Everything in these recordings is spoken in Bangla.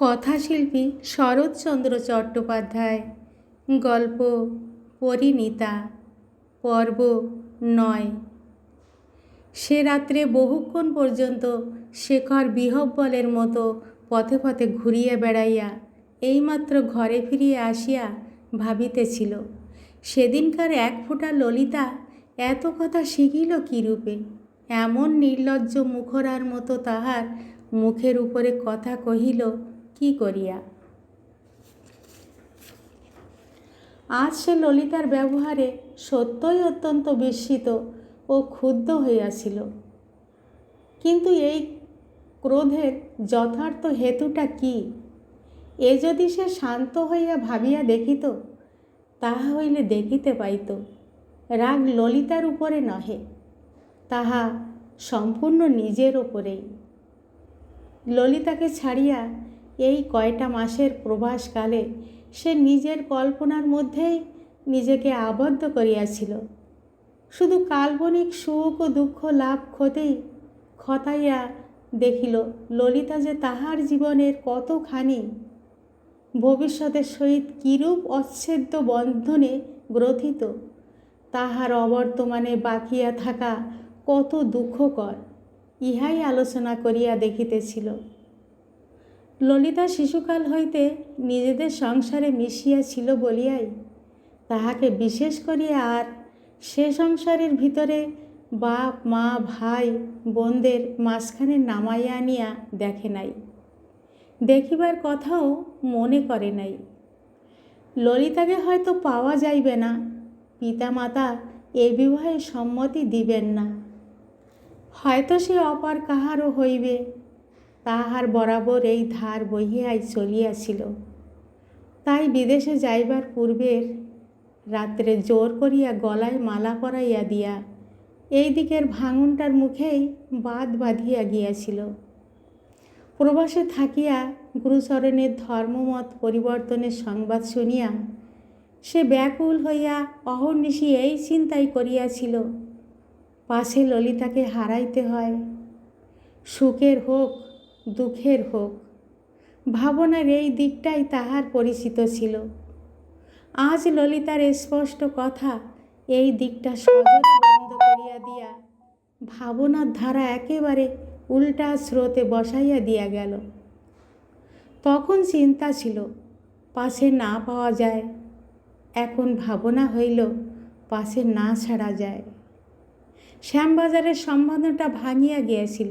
কথাশিল্পী শরৎচন্দ্র চট্টোপাধ্যায়। গল্প পরিণীতা। পর্ব নয়। সে রাত্রে বহুক্ষণ পর্যন্ত শেখর বিহব্বলের মতো পথে পথে ঘুরিয়া বেড়াইয়া এইমাত্র ঘরে ফিরিয়া আসিয়া ভাবিতেছিল, সেদিনকার এক ফোঁটা ললিতা এত কথা শিখিল কীরূপে? এমন নির্লজ্জ মুখরার মতো তাহার মুখের উপরে কথা কহিল কি করিয়া? আজ সে ললিতার ব্যবহারে সত্যই অত্যন্ত বিস্মিত ও ক্ষুব্ধ হইয়াছিল। কিন্তু এই ক্রোধের যথার্থ হেতুটা কি? এ যদি সে শান্ত হইয়া ভাবিয়া দেখিত, তাহা হইলে দেখিতে পাইত, রাগ ললিতার উপরে নহে, তাহা সম্পূর্ণ নিজের ওপরেই ললিতাকে ছাড়িয়া এই কয়টা মাসের প্রবাসকালে সে নিজের কল্পনার মধ্যেই নিজেকে আবদ্ধ করিয়াছিল। শুধু কাল্পনিক সুখ ও দুঃখ লাভ ক্ষতেই খতাইয়া দেখিল ললিতা যে তাহার জীবনের কতখানি ভবিষ্যতের সহিত কিরূপ অচ্ছেদ্য বন্ধনে গ্রথিত, তাহার অবর্তমানে বাকিয়া থাকা কত দুঃখকর, ইহাই আলোচনা করিয়া দেখিতেছিল। ললিতা শিশুকাল হইতে নিজেদের সংসারে মিশিয়া ছিল বলিয়াই, তাহাকে বিশেষ করিয়া আর সে সংসারের ভিতরে বাপ, মা, ভাই, বোনদের মাঝখানে নামাইয়া আনিয়া দেখে নাই। দেখিবার কথাও মনে করে নাই। ললিতাকে হয়তো পাওয়া যাইবে না, পিতামাতা এ বিবাহে সম্মতি দিবেন না। হয়তো সে অপার কাহারও হইবে তাহার বরাবর এই ধার বহিয়াই চলিয়াছিল। তাই বিদেশে যাইবার পূর্বের রাত্রে জোর করিয়া গলায় মালা পরাইয়া দিয়া এই দিকের ভাঙনটার মুখেই বাদ বাঁধিয়া গিয়াছিল। প্রবাসে থাকিয়া গুরুচরণের ধর্মমত পরিবর্তনের সংবাদ শুনিয়া সে ব্যাকুল হইয়া অহর্নিশি এই চিন্তাই করিয়াছিল পাশে ললিতাকে হারাইতে হয়, সুখের হোক দুঃখের হোক। ভাবনার এই দিকটাই তাহার পরিচিত ছিল। আজ ললিতার স্পষ্ট কথা এই দিকটা সজরে বন্ধ করিয়া দিয়া ভাবনার ধারা একেবারে উল্টা স্রোতে বসাইয়া দিয়া গেল। তখন চিন্তা ছিল, পাশে না পাওয়া যায়, এখন ভাবনা হইল পাশে না ছাড়া যায়। শ্যামবাজারের সম্বন্ধটা ভাঙিয়া গিয়েছিল,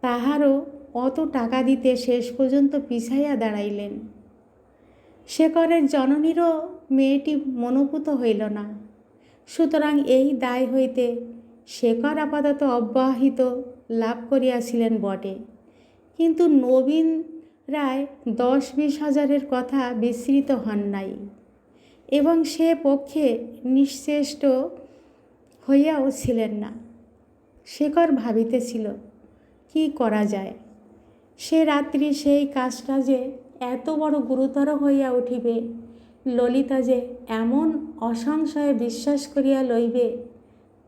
তাহারও অত টাকা দিতে শেষ পর্যন্ত পিছাইয়া দাঁড়াইলেন। শেখরের জননীরও মেয়েটি মনোভূত হইল না। সুতরাং এই দায় হইতে শেখর আপাতত অব্যাহিত লাভ করিয়াছিলেন বটে। কিন্তু নবীন রায় দশ বিশ হাজারের কথা বিস্মৃত হন নাই এবং সে পক্ষে নিশ্চেষ্ট হইয়াও ছিলেন না। শেখর ভাবিতেছিল, কি করা যায়? সে রাত্রি সেই কাজটা যে এত বড় গুরুতর হইয়া উঠিবে, ললিতা যে এমন অসংশয়ে বিশ্বাস করিয়া লইবে,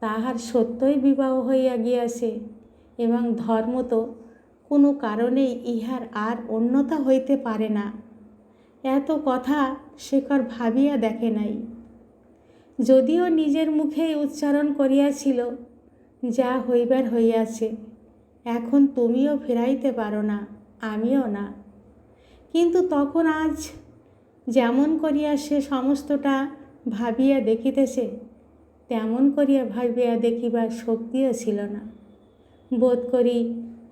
তাহার সত্যই বিবাহ হইয়া গিয়াছে এবং ধর্ম তো কোনো কারণেই ইহার আর অন্যতা হইতে পারে না। এত কথা শেখর ভাবিয়া দেখে নাই। যদিও নিজের মুখেই উচ্চারণ করিয়াছিল, যা হইবার হইয়াছে। এখন তুমিও ফেরাইতে পারো না, আমিও না। কিন্তু তখন আজ যেমন করিয়া সে সমস্তটা ভাবিয়া দেখিতেছে, তেমন করিয়া ভাবিয়া দেখিবার শক্তিও ছিল না, বোধ করি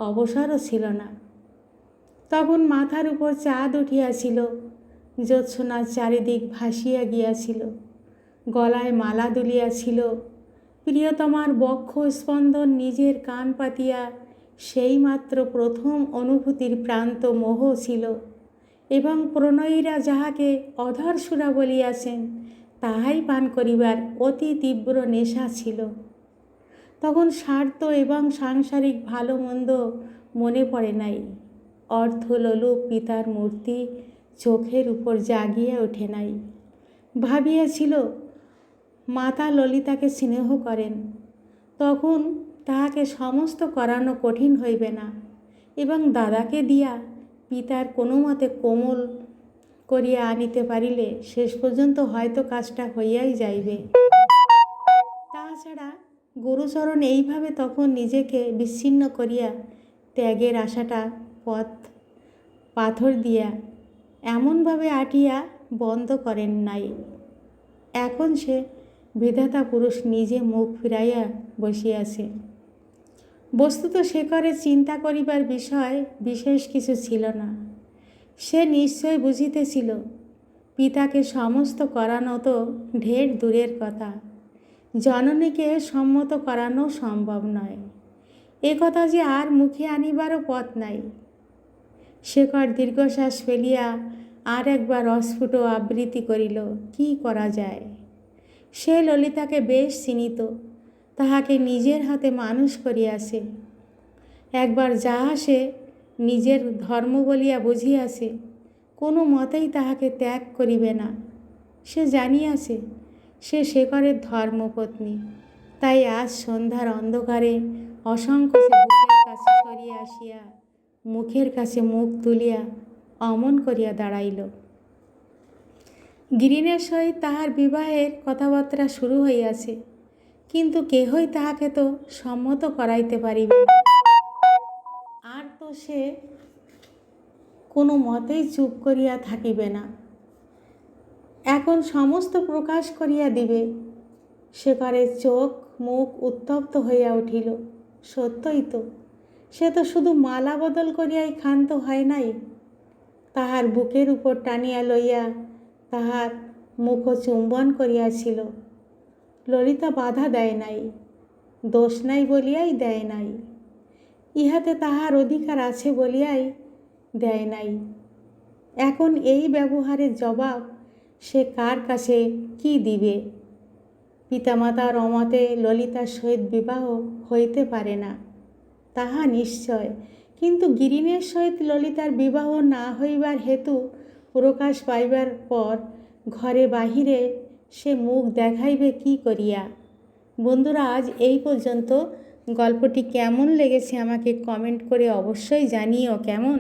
অবসরও ছিল না। তখন মাথার উপর চাঁদ উঠিয়াছিল জ্যোৎস্নার চারিদিক ভাসিয়া গিয়াছিল, গলায় মালা দুলিয়াছিল, প্রিয়তমার বক্ষ স্পন্দন নিজের কান পাতিয়া সেইমাত্র প্রথম অনুভূতির প্রান্ত মোহ ছিল এবং প্রণয়ীরা যাহাকে অধর সুরা বলিয়াছেন, তাহাই পান করিবার অতি তীব্র নেশা ছিল। তখন স্বার্থ এবং সাংসারিক ভালো মন্দ মনে পড়ে নাই। অর্থ অর্থলোলুপ পিতার মূর্তি চোখের উপর জাগিয়া ওঠে নাই। ভাবিয়াছিল, মাতা ললিতাকে স্নেহ করেন। তখন তাহাকে সমস্ত করানো কঠিন হইবে না। এবং দাদাকে দিয়া পিতার কোনো মতে কোমল করিয়া আনিতে পারিলে শেষ পর্যন্ত হয়তো কাজটা হইয়াই যাইবে। তাছাড়া গুরুচরণ এইভাবে তখন নিজেকে বিচ্ছিন্ন করিয়া ত্যাগের আশাটা পথ, পাথর দিয়া এমনভাবে আটিয়া বন্ধ করেন নাই। এখন সে বিধাতা পুরুষ নিজে মুখ ফিরাইয়া বসিয়াছে। বস্তুত শেখরের চিন্তা করিবার বিষয় বিশেষ কিছু ছিল না। সে নিশ্চয় বুঝিতেছিল, পিতাকে সমস্ত করানো তো ঢের দূরের কথা, জননীকে সম্মত করানো সম্ভব নয়। এ কথা যে আর মুখে আনিবারও পথ নাই। শেখর দীর্ঘশ্বাস ফেলিয়া আর একবার অস্ফুট আবৃত্তি করিল, কি করা যায়? সে ললিতাকে বেশ চিনিত তাহাকে নিজের হাতে মানুষ করিয়াছে। একবার যাহা সে নিজের ধর্ম বলিয়া বুঝিয়াছে, কোনো মতেই তাহাকে ত্যাগ করিবে না। সে জানিয়াছে, সে শেখরের ধর্মপত্নী। তাই আজ সন্ধ্যার অন্ধকারে অসংখ্য কাছে সরিয়া আসিয়া মুখের কাছে মুখ তুলিয়া অমন করিয়া দাঁড়াইল। গিরিনের সহিত তাহার বিবাহের কথাবার্তা শুরু হইয়াছে। কিন্তু কেহই তাহাকে তো সম্মত করাইতে পারিবে। আর তো সে কোনো মতেই চুপ করিয়া থাকিবে না। এখন সমস্ত প্রকাশ করিয়া দিবে। শেখরের চোখ মুখ উত্তপ্ত হইয়া উঠিল। সত্যই তো, সে তো শুধু মালা বদল করিয়াই ক্ষান্ত হয় নাই। তাহার বুকের উপর টানিয়া লইয়া তাহার মুখ চুম্বন করিয়াছিল। ললিতা বাধা দেয় নাই, দোষ নাই বলিয়াই দেয় নাই। ইহাতে তাহার অধিকার আছে বলিয়াই দেয় নাই। এখন এই ব্যবহারের জবাব সে কার কাছে, কি দিবে? পিতামাতার অমতে ললিতার সহিত বিবাহ হইতে পারে না, তাহা নিশ্চয়। কিন্তু গিরিনের সহিত ললিতার বিবাহ না হইবার হেতু প্রকাশ পাইবার পর ঘরে বাহিরে সে মুখ দেখাইবে কি করিয়া? বন্ধুরা, আজ এই পর্যন্ত। গল্পটি কেমন লেগেছে আমাকে কমেন্ট করে অবশ্যই জানিও কেমন?